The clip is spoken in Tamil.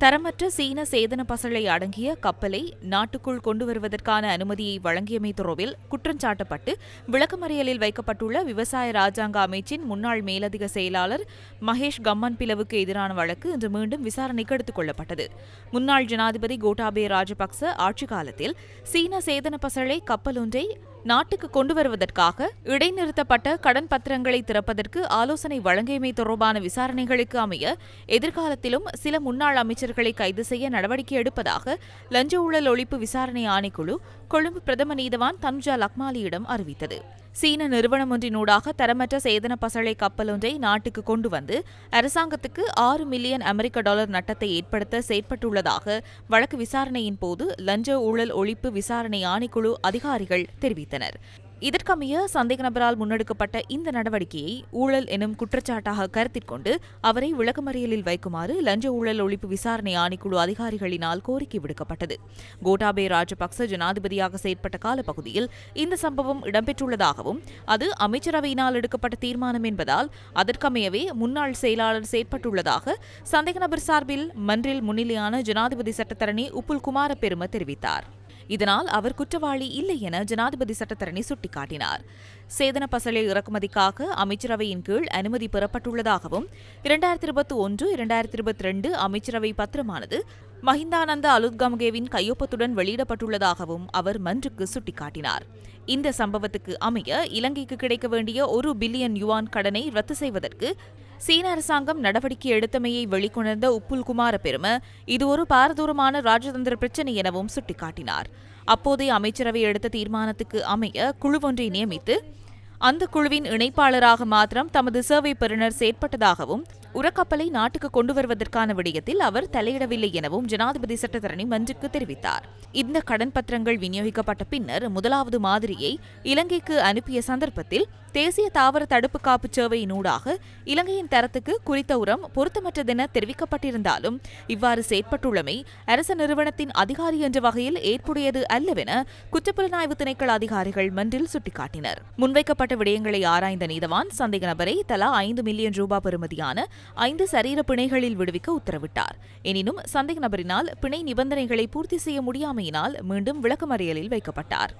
தரமற்ற சீன சேதன பசலை அடங்கிய கப்பலை நாட்டுக்குள் கொண்டு வருவதற்கான அனுமதியை வழங்கியமை தொடர்பில் குற்றஞ்சாட்டப்பட்டு விளக்கமறியலில் வைக்கப்பட்டுள்ள விவசாய ராஜாங்க அமைச்சின் முன்னாள் மேலதிக செயலாளர் மகேஷ் கம்மன் பிளவுக்கு எதிரான வழக்கு இன்று மீண்டும் விசாரணைக்கு எடுத்துக் கொள்ளப்பட்டது. முன்னாள் ஜனாதிபதி கோட்டாபே ராஜபக்ச ஆட்சி காலத்தில் சீன சேதன பசளை கப்பல் ஒன்றை நாட்டுக்கு கொண்டு வருவதற்காக இடைநிறுத்தப்பட்ட கடன் பத்திரங்களை திறப்பதற்கு ஆலோசனை வழங்கியமை தொடர்பான விசாரணைகளுக்கு அமைய எதிர்காலத்திலும் சில முன்னாள் அமைச்சர்களை கைது செய்ய நடவடிக்கை எடுப்பதாக லஞ்ச ஊழல் ஒழிப்பு விசாரணை ஆணைக்குழு கொழும்பு பிரதம நீதவான் தனுஜா லக்மாலியிடம் அறிவித்தது. சீன நிறுவனம் ஒன்றினூடாக தரமற்ற சேதன பசளை கப்பல் ஒன்றை நாட்டுக்கு கொண்டு வந்து அரசாங்கத்துக்கு ஆறு மில்லியன் அமெரிக்க டாலர் நட்டத்தை ஏற்படுத்த செயற்பட்டுள்ளதாக வழக்கு விசாரணையின் போது லஞ்ச ஊழல் ஒழிப்பு விசாரணை ஆணைக்குழு அதிகாரிகள் தெரிவித்தனர். இதற்கமைய சந்தேக நபரால் முன்னெடுக்கப்பட்ட இந்த நடவடிக்கையை ஊழல் எனும் குற்றச்சாட்டாக கருத்தில் கொண்டு அவரை விளக்கமறியலில் வைக்குமாறு லஞ்ச ஊழல் ஒழிப்பு விசாரணை ஆணைக்குழு அதிகாரிகளினால் கோரிக்கை விடுக்கப்பட்டது. கோட்டாபே ராஜபக்ச ஜனாதிபதியாக செயற்பட்ட காலப்பகுதியில் இந்த சம்பவம் இடம்பெற்றுள்ளதாகவும் அது அமைச்சரவையினால் எடுக்கப்பட்ட தீர்மானம் என்பதால் அதற்கமையவே முன்னாள் செயலாளர் செயற்பட்டுள்ளதாக சந்தேக நபர் சார்பில் மன்றில் முன்னிலையான ஜனாதிபதி சட்டத்தரணி உப்புல் குமார பெரும தெரிவித்தார். இதனால் அவர் குற்றவாளி இல்லை என ஜனாதிபதி சட்டத்தரணி சுட்டிக்காட்டினார். சேதன பசலை இறக்குமதிக்காக அமைச்சரவையின் கீழ் அனுமதி பெறப்பட்டுள்ளதாகவும் இரண்டாயிரத்தி இருபத்தி ஒன்று இரண்டாயிரத்தி இருபத்தி ரெண்டு அமைச்சரவை பத்திரமானது மஹிந்தானந்த அலுத்கம்கேவின் கையொப்பத்துடன் வெளியிடப்பட்டுள்ளதாகவும் அவர் மன்றுக்கு சுட்டிக்காட்டினார். இந்த சம்பவத்துக்கு அமைய இலங்கைக்கு கிடைக்க வேண்டிய ஒரு பில்லியன் யுவான் கடனை ரத்து செய்வதற்கு சீன அரசாங்கம் நடவடிக்கை எடுத்தமையை வெளிக்கொணர்ந்த உப்புல் குமார பெரும இது ஒரு பாரதூரமான ராஜதந்திர பிரச்சினை எனவும் சுட்டிக்காட்டினார். அப்போதைய அமைச்சரவை எடுத்த தீர்மானத்துக்கு அமைய குழு ஒன்றை நியமித்து அந்த குழுவின் இணைப்பாளராக மாத்திரம் தமது சேவை பெறுநர் செயற்பட்டதாகவும் உரக்கப்பலை நாட்டுக்கு கொண்டு வருவதற்கான விடயத்தில் அவர் தலையிடவில்லை எனவும் ஜனாதிபதி சட்டத்தரணி மன்றுக்கு தெரிவித்தார். இந்த கடன் பத்திரங்கள் விநியோகிக்கப்பட்ட பின்னர் முதலாவது மாதிரியை இலங்கைக்கு அனுப்பிய சந்தர்ப்பத்தில் தேசிய தாவர தடுப்பு காப்பு சேவையினூடாக இலங்கையின் தரத்துக்கு குறித்த உரம் பொருத்தமற்றதென தெரிவிக்கப்பட்டிருந்தாலும் இவ்வாறு செயற்பட்டுள்ளமை அரச நிறுவனத்தின் அதிகாரி என்ற வகையில் ஏற்புடையது அல்லவென குற்றப்புலனாய்வு திணைக்கள அதிகாரிகள் மன்றில் சுட்டிக்காட்டினர். முன்வைக்கப்பட்ட விடயங்களை ஆராய்ந்த நீதவான் சந்தேக நபரை தலா ஐந்து மில்லியன் ரூபாய் பெறுமதியான ஐந்து சரீர பிணைகளில் விடுவிக்க உத்தரவிட்டார். எனினும் சந்தேக நபரினால் பிணை நிபந்தனைகளை பூர்த்தி செய்ய முடியாமையினால் மீண்டும் விளக்கமறியலில் வைக்கப்பட்டார்.